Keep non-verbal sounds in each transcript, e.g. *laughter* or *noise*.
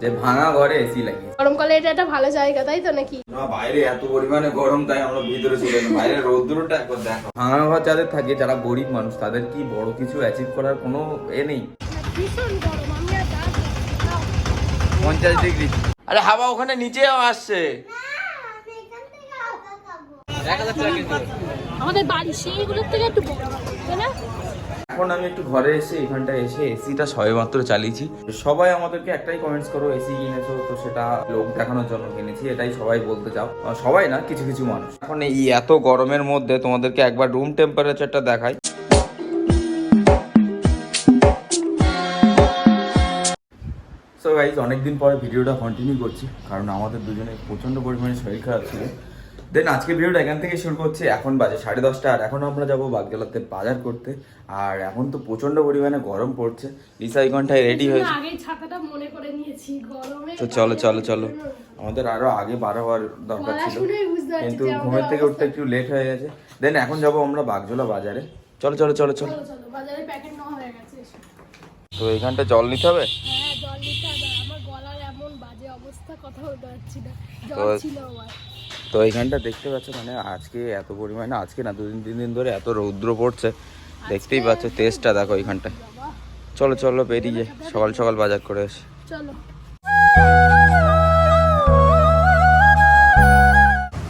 যে ভাঙা ঘরে এসি লাগিয়েছে। গরমকালে এটা একটা ভালো জায়গা তাই তো নাকি? না, বাইরে এত পরিমাণে গরম তাই আমরা ভিতরে ছিল না বাইরে রৌদ্রটা একবার দেখো। ভাঙা ঘর যাদের থাকে যারা গরিব মানুষ তাদের কি বড় কিছু অ্যাচিভ করার কোনো এ নেই? ভীষণ গরম আমি আর পঞ্চাশ ডিগ্রি আরে হাওয়া ওখানে নিচেও আসছে। আমাদের বাড়ি সেইগুলোর থেকে একটু বড়। এখন আমি একটু ঘরে এসে এখানটায় এসে এসিটা সবেমাত্র চালিয়েছি। সবাই আমাদেরকে একটাই কমেন্টস করো এসি কিনেছো, তো সেটা লোক দেখানোর জন্য কিনেছি, এটাই সবাই বলতে চাও। সবাই না, কিছু কিছু মানুষ। এখন এই এত গরমের মধ্যে তোমাদেরকে একবার রুম টেম্পারেচারটা দেখাই। অনেকদিন পরে ভিডিওটা কন্টিনিউ করছি, কারণ আমাদের দুজনে প্রচণ্ড পরিমাণে শরীর খারাপ ছিল। দেন আজকে ভিডিওটা এখান থেকে শুরু করছি। এখন বাজে সাড়ে দশটা আর এখন আমরা যাব বাগজলাতে বাজার করতে। আর এখন তো প্রচণ্ড পরিমাণে গরম পড়ছে। ঘন্টায় রেডি হয়েছে। তো চলো চলো চলো। আমাদের আরও আগে বার হওয়ার দরকার ছিল। কিন্তু ঘুমের থেকে উঠতে একটু লেট হয়ে গেছে। দেন এখন যাব আমরা বাগজোলা বাজারে। চলো চলো চলো চলো। তো এইখানটা জল নিতে হবে? হ্যাঁ জল নিতে হবে। আমার গলার এমন বাজে অবস্থা কথা বলতে পারছি না। জল ছিল আমার। তো এইখানটা দেখতে পাচ্ছ মানে আজকে এত পরিমাণে আজকে না দুদিন তিন দিন ধরে এত রৌদ্র পড়ছে। দেখতেই পাচ্ছ তেজটা দেখো এইখানটায়। চলো চলো বেরিয়ে সকাল সকাল বাজার করে এসে চলো।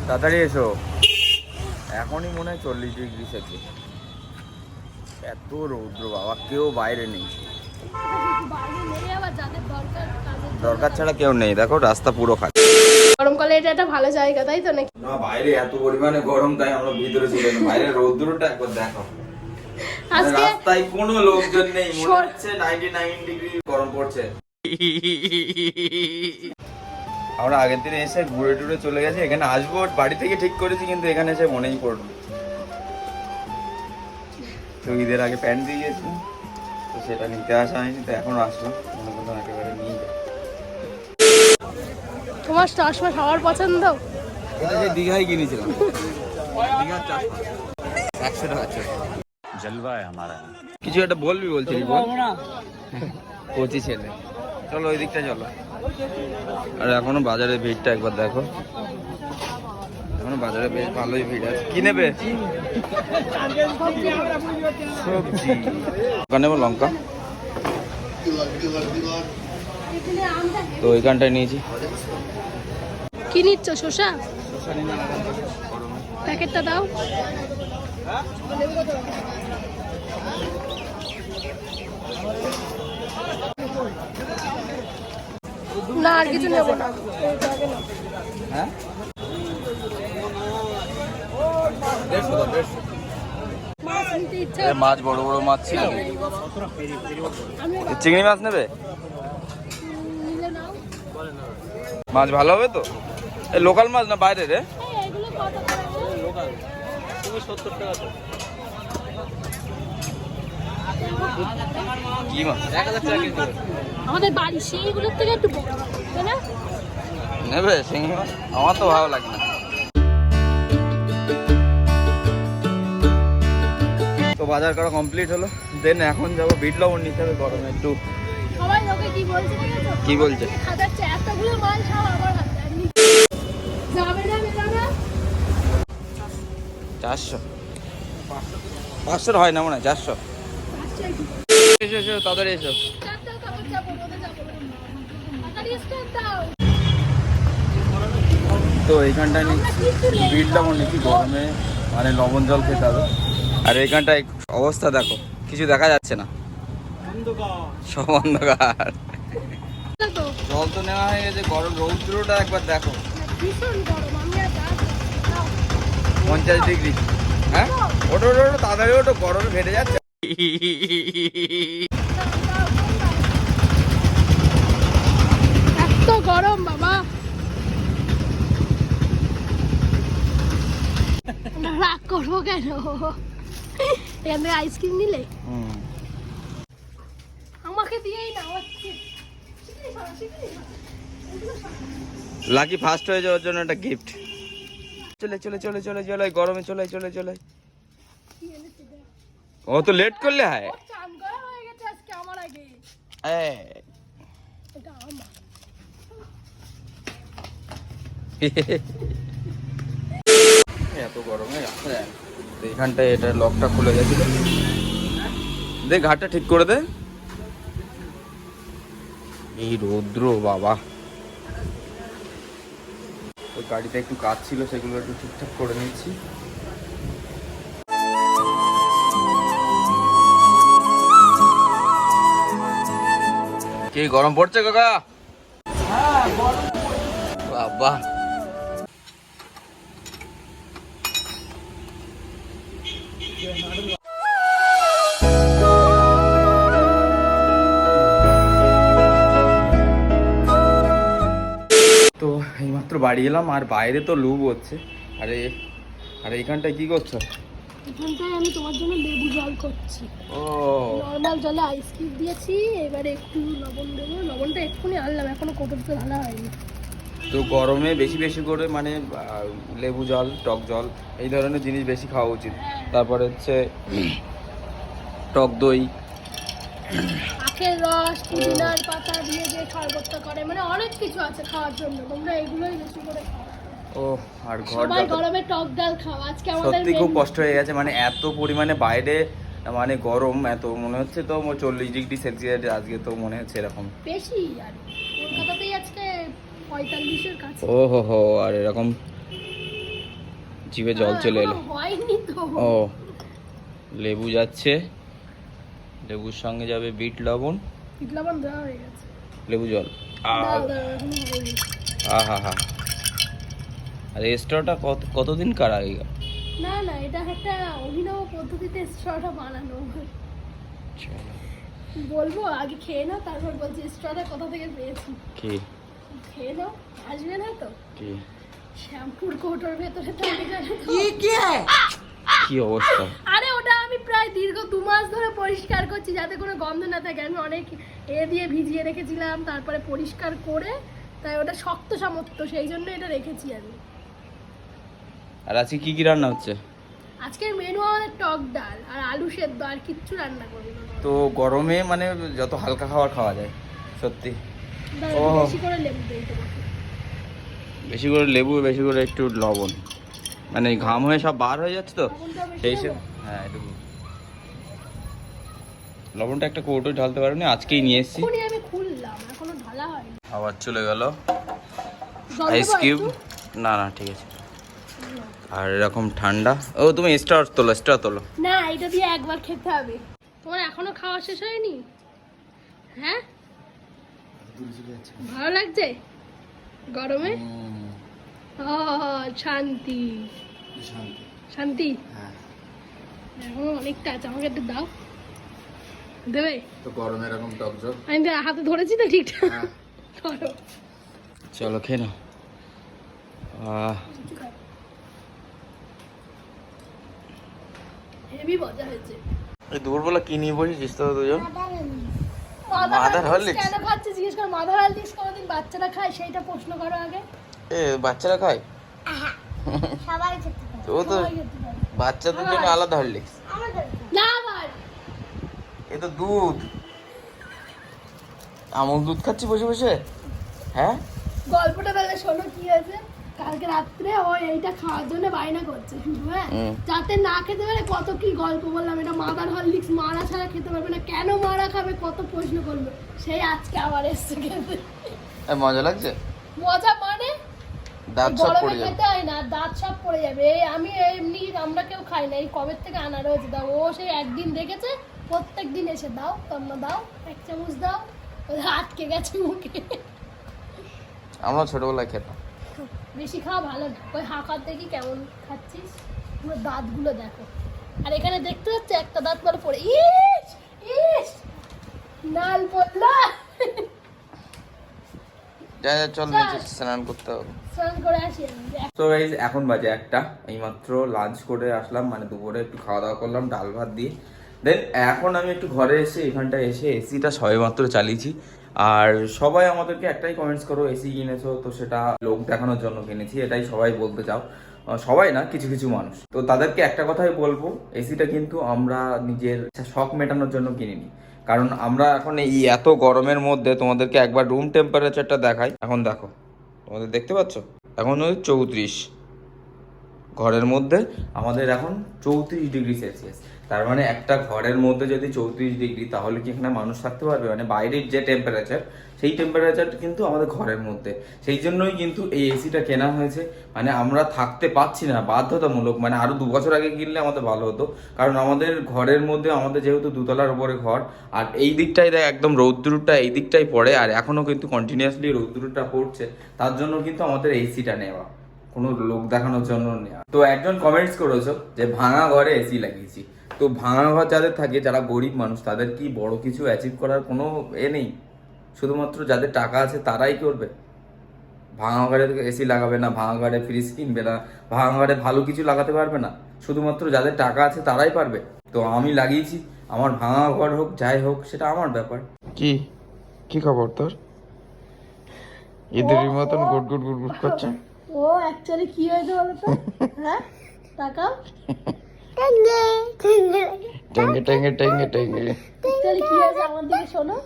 তাড়াতাড়ি এসো। এখনই মনে হয় চল্লিশ ডিগ্রি সেলসিয়াস। এত রৌদ্র বাবা কেউ বাইরে নেই। দরকার ছাড়া কেউ নেই। দেখো রাস্তা পুরো খালি। গরমকালে এটা একটা ভালো জায়গা তাই তো নাকি? না বাইরে এত পরিমাণে গরম তাই আমরা ভিতরে ছিল না বাইরে রৌদ্রটা একবার দেখো। মানে আজকে রাস্তায় কোনো লোকজন নেই মনে হচ্ছে নাইনটি নাইন ডিগ্রি গরম পড়ছে। আমরা আগের দিন এসে ঘুরে টুরে চলে গেছি এখানে আসব বাড়ি থেকে ঠিক করেছি কিন্তু এখানে এসে মনেই পড়ল। তো ঈদের আগে প্যান্ট দিয়ে গেছি তো সেটা নিতে আসা হয়নি তো এখন আসলাম। মনে করলাম মাস চশমা সবার পছন্দ। দীঘায় কিনেছিলাম। একশো টাকা জলবায় আমারা। কিছু একটা বলবি বলছিলি বল। কচি ছেলে। চলো ওই দিকটা চলো। আর এখনও বাজারের ভিড়টা একবার দেখো। এখনও বাজারে বেশ ভালোই ভিড় আছে। কি নেবে? সবজি। লঙ্কা? তো ওইখানটায় নিয়েছি। কি নিচ্ছ শসা? প্যাকেটটা দাও। না আর কিছু নেব না। হ্যাঁ। মাছ বড় বড় মাছ ছিল। চিংড়ি মাছ নেবে? মাছ ভালো হবে তো? এই লোকাল মাছ না বাইরে রে? কি মাছ? আমাদের বাড়ি সেইগুলোর থেকে একটু নেবে চিংড়ি মাছ? আমার তো ভালো লাগে না। তো বাজার করা কমপ্লিট হলো। দেন এখন যাব বিট লবণ নিতে হবে গরমে একটু। কি বলছে? কি চারশো। পাঁচশোর হয় না মনে হয় চারশো। এসো এসো তাড়াতাড়ি এসো। তো এইখানটায় নি আমরা কিচ্ছু নেই। বিট লবণ নিচ্ছি গরমে মানে লবণ জল খেতে হবে। আর এইখানটায় অবস্থা দেখো কিছু দেখা যাচ্ছে না। সব অন্ধকার জল তো নেওয়া হয়ে গেছে গরম রৌদ্রটা একবার দেখো। পঞ্চাশ ডিগ্রি। হ্যাঁ? ওটো ওটো ওটো তাড়াতাড়ি ওটো গরমে ফেটে যাচ্ছে। এত গরম বাবা। রাগ করব কেন? এখান থেকে আইসক্রিম নিলে? হুম আমাকে দিয়েই না আমার থেকে- শিগগিরই সরো, শিগগিরই সরো। লাকি ফার্স্ট হয়ে যাওয়ার জন্য একটা গিফট চলে চলে চলে চলে চলে গরমে চলে চলে চলে। ও তো লেট করলে হয়। *laughs* এত গরমে এখানটায় এটা লকটা খুলে গেছিল। দে ঘাটটা ঠিক করে দে। এই রৌদ্র, বাবা। ওই গাড়িতে একটু কাজ ছিল, সেগুলো একটু ঠিকঠাক করে নিচ্ছি। কি, গরম পড়ছে, কাকা? বাবা। এইমাত্র বাড়ি এলাম আর বাইরে তো লুব হচ্ছে। আরে আরে এখানটায় কি করছ? এখানটায় আমি তোমার জন্য লেবু জল করছি। ও। নর্মাল জলে আইস কিউব দিয়েছি এবারে একটু লবণ দেবো। লবণটা এক্ষুনি আনলাম এখনও কোটোতে ঢালা হয়নি। তো গরমে বেশি বেশি করে মানে লেবু জল টক জল এই ধরনের জিনিস বেশি খাওয়া উচিত। তারপরে হচ্ছে টক দই। আখের রস পুদিনার পাতা দিয়ে যে শরবতটা করে মানে অনেক কিছু আছে খাওয়ার জন্য। তোমরা এগুলোই বেশি করে খাও। ও আর ঘর সবাই গরমে টক ডাল খাও। আজকে আমাদের সত্যি খুব কষ্ট হয়ে গেছে মানে এত পরিমাণে বাইরে মানে গরম এত মনে হচ্ছে তো চল্লিশ ডিগ্রি সেলসিয়াস আজকে তো মনে হচ্ছে এরকম। বেশি আর কলকাতাতেই আজকে পঁয়তাল্লিশের কাছে। ও হো হো আর এরকম জিভে জল হ্যাঁ, চলে এলো। হয়নি তো। ও লেবু যাচ্ছে। লেবুর সঙ্গে যাবে বিট লবণ। বিট লবণ দেওয়া হয়ে গেছে। লেবু জল। আহা হা। আর এক্সট্রাটা কত কতদিন কার আগে না না এটা একটা অভিনব পদ্ধতিতে স্ট্রটা বানানো। বলব আগে খেয়ে নাও তারপর বলছি স্ট্রটা কোথা থেকে পেয়েছি। কি? খেয়ে নাও আসবে না তো? কি? শ্যাম্পুর কৌটোর ভেতরে থাকে জানো তো? কি অবস্থা? আরে ওটা আমি প্রায় দীর্ঘ দু মাস ধরে পরিষ্কার করছি যাতে কোনো গন্ধ না থাকে। আমি অনেক এ দিয়ে ভিজিয়ে রেখেছিলাম তারপরে পরিষ্কার করে তাই ওটা শক্ত সামর্থ্য সেই জন্য এটা রেখেছি আমি। আর আজকে কি কি রান্না হচ্ছে? আজকের মেনু আমাদের টক ডাল আর আলু সেদ্ধ আর কিচ্ছু রান্না করি না তো গরমে মানে যত হালকা খাবার খাওয়া যায় সত্যি। বেশি করে লেবু দিই তোমাকে। বেশি করে লেবু বেশি করে একটু লবণ। মানে ঘাম হয়ে সব বার হয়ে যাচ্ছে তো লবণটা সেই হ্যাঁ একটু লবণটা একটা কৌটো ঢালতে পারোনি আজকেই নিয়ে এসেছি। এক্ষুনি আমি খুললাম এখনও ঢালা হয়নি। আবার চলে গেল। আইস কিউব না না ঠিক আছে। আর এরকম ঠান্ডা। ও তুমি স্টার তোলো স্টার তোলো। না এটা দিয়ে একবার খেতে হবে। তোমার এখনও খাওয়া শেষ হয়নি? হ্যাঁ? ভালো লাগছে? গরমে? শান্তি। শান্তি। এখনও অনেকটা আছে আমাকে একটু দাও। দেবে? তো গরমে এরকম টক আমি তো হাতে ধরেছি তো ঠিকঠাক। ধরো। চলো খেয়ে নাও। আহ, হেভি মজা হয়েছে। এই দুপুরবেলা কি নিয়ে বসেছিস তো দুজন? Mother mother Horlicks Horlicks? কেন খাচ্ছে জিজ্ঞেস কর মাদার হরলিক্স কোনোদিন বাচ্চারা খায় সেইটা প্রশ্ন করো আগে। এ বাচ্চারা খায়? সবাই খেতে পারে। তো ও তো। বাচ্চাদের জন্য আলাদা হরলিক্স। এ তো দুধ। আমল দুধ খাচ্ছি বসে বসে? হ্যাঁ? গল্পটা তাহলে শোনো কি হয়েছে? কালকে রাত্রে ও এইটা খাওয়ার জন্য বায়না করছে হ্যাঁ? যাতে না খেতে পারে কত কি গল্প বললাম এটা মাদার হরলিক্স মারা ছাড়া খেতে পারবে না। কেন মারা খাবে কত প্রশ্ন করবে। সেই আজকে আবার এসছে খেতে। মজা লাগছে? মজা মানে দাঁত সব পড়ে যাবে। খেতে হয় না দাঁত সব পড়ে যাবে। এই আমি এমনি আমরা কেউ খাই না এই কবে থেকে আনা রয়েছে? দাও ও সেই একদিন দেখেছে প্রত্যেক দিন এসে দাও তোমরা দাও এক চামচ দাও আটকে গেছে মুখে। আমরা ছোটবেলায় খেতাম। বেশি খাওয়া ভালো না। ওই হাঁকার দেখি কেমন খাচ্ছিস? পুরো দাঁতগুলো দেখো। আর এখানে দেখতে পাচ্ছ একটা দাঁত পরে পড়ে। ইস ইস নাল পড়লা। যা যা চল চল। নিচে স্নান করতে হবে। তো গাইজ এখন বাজে একটা এইমাত্র লাঞ্চ করে আসলাম মানে দুপুরে একটু খাওয়া দাওয়া করলাম ডাল ভাত দিয়ে। দেন এখন আমি একটু ঘরে এসে এখানটা এসে এসিটা সবেমাত্র চালিয়েছি। আর সবাই আমাদেরকে একটাই কমেন্টস করো এসি কিনেছো তো সেটা লোক দেখানোর জন্য কিনেছি এটাই সবাই বলতে চাও। সবাই না কিছু কিছু মানুষ। তো তাদেরকে একটা কথাই বলব এসিটা কিন্তু আমরা নিজের শখ মেটানোর জন্য কিনিনি। কারণ আমরা এখন এই এত গরমের মধ্যে তোমাদেরকে একবার রুম টেম্পারেচারটা দেখাই। এখন দেখো, তোমাদের দেখতে পাচ্ছ? এখন হচ্ছে চৌত্রিশ। ঘরের মধ্যে আমাদের এখন চৌত্রিশ ডিগ্রি সেলসিয়াস তার মানে একটা ঘরের মধ্যে যদি চৌত্রিশ ডিগ্রি, তাহলে কি এখানে মানুষ থাকতে পারবে? মানে বাইরের যে টেম্পারেচার সেই টেম্পারেচার কিন্তু আমাদের ঘরের মধ্যে। সেই জন্যই কিন্তু এই এসিটা কেনা হয়েছে। মানে আমরা থাকতে পাচ্ছি না, বাধ্যতামূলক। মানে আরও দু বছর আগে কিনলে আমাদের ভালো হতো। কারণ আমাদের ঘরের মধ্যে আমাদের যেহেতু দুতলার উপরে ঘর, আর এই দিকটাই দেখ, একদম রৌদ্রটা এই দিকটাই পড়ে, আর এখনও কিন্তু কন্টিনিউয়াসলি রৌদ্রটা পড়ছে। তার জন্য কিন্তু আমাদের এসিটা নেওয়া। কোনো লোক দেখানোর জন্য নেওয়া। তো একজন কমেন্টস করেছ যে, ভাঙা ঘরে এসি লাগিয়েছি। তো ভাঙা ঘর যাদের থাকে যারা গরিব মানুষ তাদের কি বড় কিছু অ্যাচিভ করার কোনো এ নেই? শুধুমাত্র যাদের টাকা আছে তারাই করবে। ভাঙা ঘরে এসি লাগাবে না ভাঙা ঘরে ফ্রিজ কিনবে না ভাঙা ঘরে ভালো কিছু লাগাতে পারবে না। শুধুমাত্র যাদের টাকা আছে তারাই পারবে। তো আমি লাগিয়েছি আমার ভাঙা ঘর হোক যাই হোক সেটা আমার ব্যাপার। কি? কি খবর তোর? ঈদের মতন গুট গুট গুট গুট করছে? ও অ্যাকচুয়ালি কি হয়েছে বলো তো হ্যাঁ? তাকাও। টেঙ্গে টেঙ্গে টেঙ্গে টেঙ্গে অ্যাকচুয়ালি কি হয়েছে আমার দিকে শোনো?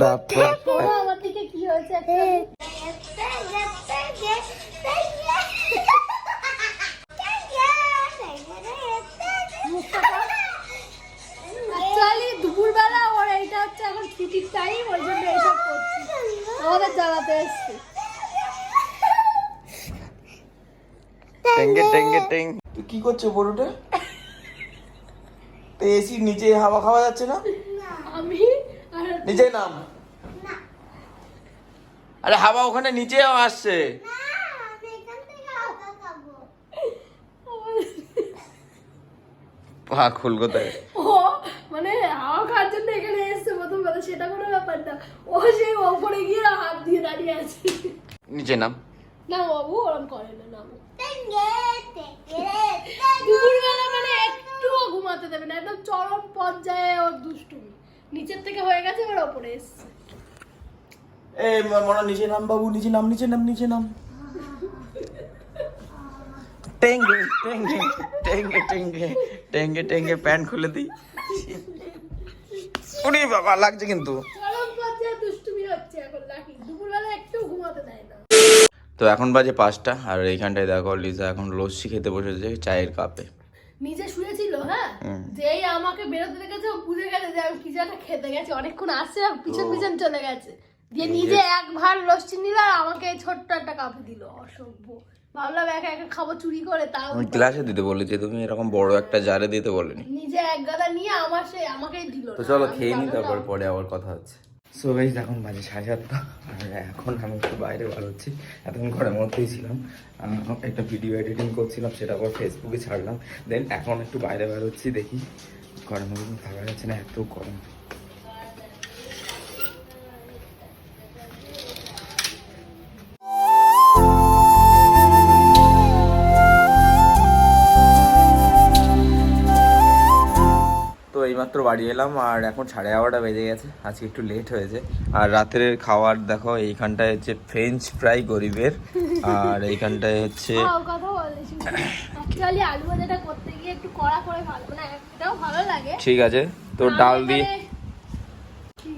দাঁত শোনো আমার দিকে কি হয়েছে দুপুরবেলা ওর এইটা হচ্ছে এখন ছুটির টাইম ওই জন্য এইসব করছি। আমাদের জ্বালাতে এসছি। টেঙ্গে টেঙ্গে টেং তুই কি করছ বড়ুটা? তো এসি নিচে হাওয়া খাওয়া যাচ্ছে না? আমি নিচে নাম। আরে হাওয়া ওখানে নিচেও আসছে। পা কোথায়? ও মানে হাওয়া খাওয়ার জন্য এখানে এসছে প্রথম কথা সেটা কোনো ব্যাপার না। ও সেই ওপরে গিয়ে হাত দিয়ে দাঁড়িয়ে আছে। নিচে নাম। না বাবু ওরম করে না না দুপুরবেলা মানে একটুও ঘুমাতে দেবে না একদম চরম পর্যায়ে ওর দুষ্টুমি। নিচের থেকে হয়ে গেছে এবার ওপরে এসছে। এ মনে নিচে নাম বাবু নিচে নাম নিচে নাম নিচে নাম। টেঙ্গে টেঙ্গে টেঙ্গে টেঙ্গে টেঙ্গে টেঙ্গে প্যান্ট খুলে দিই। উনি বাবা লাগছে কিন্তু। তো এখন বাজে পাঁচটা আর এইখানটায় দেখো লিজা এখন লস্যি খেতে বসেছে চায়ের কাপে। নিজে শুয়েছিল হ্যাঁ? যেই আমাকে বেরোতে দেখেছে ও বুঝে গেছে যে আমি কিছু একটা খেতে গেছি। অনেকক্ষণ আসছে আর পিছন পিছন চলে গেছে। দিয়ে নিজে এক ভার লস্যি নিল আর আমাকে ছোট্ট একটা কাপে দিল। অসভ্য। ভাবলাম একা একা খাব চুরি করে তাও আমি ক্লাসে দিতে বলেছি তুমি এরকম বড় একটা জারে দিতে বলেনি। নিজে এক গাদা নিয়ে আমার সে আমাকেই দিল তো চলো খেয়ে নি তারপর পরে আবার কথা হচ্ছে। সো গাইজ এখন বাজে সাড়ে সাতটা। আর এখন আমি একটু বাইরে বেরোচ্ছি। এতক্ষণ ঘরের মধ্যেই ছিলাম। একটা ভিডিও এডিটিং করছিলাম, সেটা আবার ফেসবুকে ছাড়লাম। দেন এখন একটু বাইরে বার হচ্ছি দেখি। ঘরের মধ্যে থাকা যাচ্ছে না? এত গরম। এইমাত্র বাড়ি এলাম আর এখন সাড়ে এগারোটা বেজে গেছে। আজকে একটু লেট হয়েছে। আর রাতের খাওয়ার দেখো এইখানটায় হচ্ছে ফ্রেঞ্চ ফ্রাই গরিবের। আর এইখানটায় হচ্ছে *laughs* ঠিক আছে তো ডাল দিয়ে কি?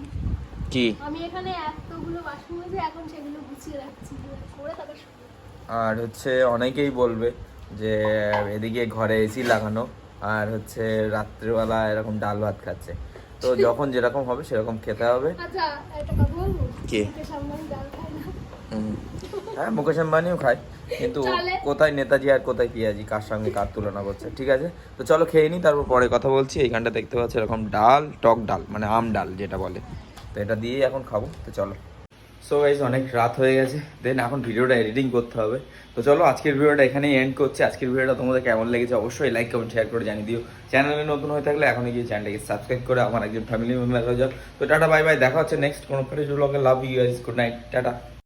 কি? আমি এখানে এতগুলো বাসন মেজে এখন সেগুলো গুছিয়ে রাখছি করে তারপর আর হচ্ছে অনেকেই বলবে যে এদিকে ঘরে এসি লাগানো। আর হচ্ছে রাত্রিবেলা এরকম ডাল ভাত খাচ্ছে। তো যখন যেরকম হবে সেরকম খেতে হবে। আচ্ছা কি? হ্যাঁ মুকেশ আম্বানিও খায় কিন্তু? কোথায় নেতাজি আর কোথায় পিয়াজি কার সঙ্গে কার তুলনা করছে ঠিক আছে? তো চলো খেয়ে নিই তারপর পরে কথা বলছি। এইখানটা দেখতে পাচ্ছি এরকম ডাল টক ডাল মানে আম ডাল যেটা বলে। তো এটা দিয়েই এখন খাব তো চলো। সো গাইজ অনেক রাত হয়ে গেছে। দেন এখন ভিডিওটা এডিটিং করতে হবে। তো চলো, আজকের ভিডিওটা এখানেই এন্ড করছি। আজকের ভিডিওটা তোমাদের কেমন লেগেছে অবশ্যই লাইক কমেন্ট শেয়ার করে জানিয়ে দিও। চ্যানেলে নতুন হয়ে থাকলে এখনই গিয়ে চ্যানেলটাকে সাবস্ক্রাইব করে আমার একজন ফ্যামিলি মেম্বার হয়ে যাও। তো টাটা বাই বাই দেখা হচ্ছে নেক্সট কোনো ফ্রেশ ব্লগে love you guys good night tata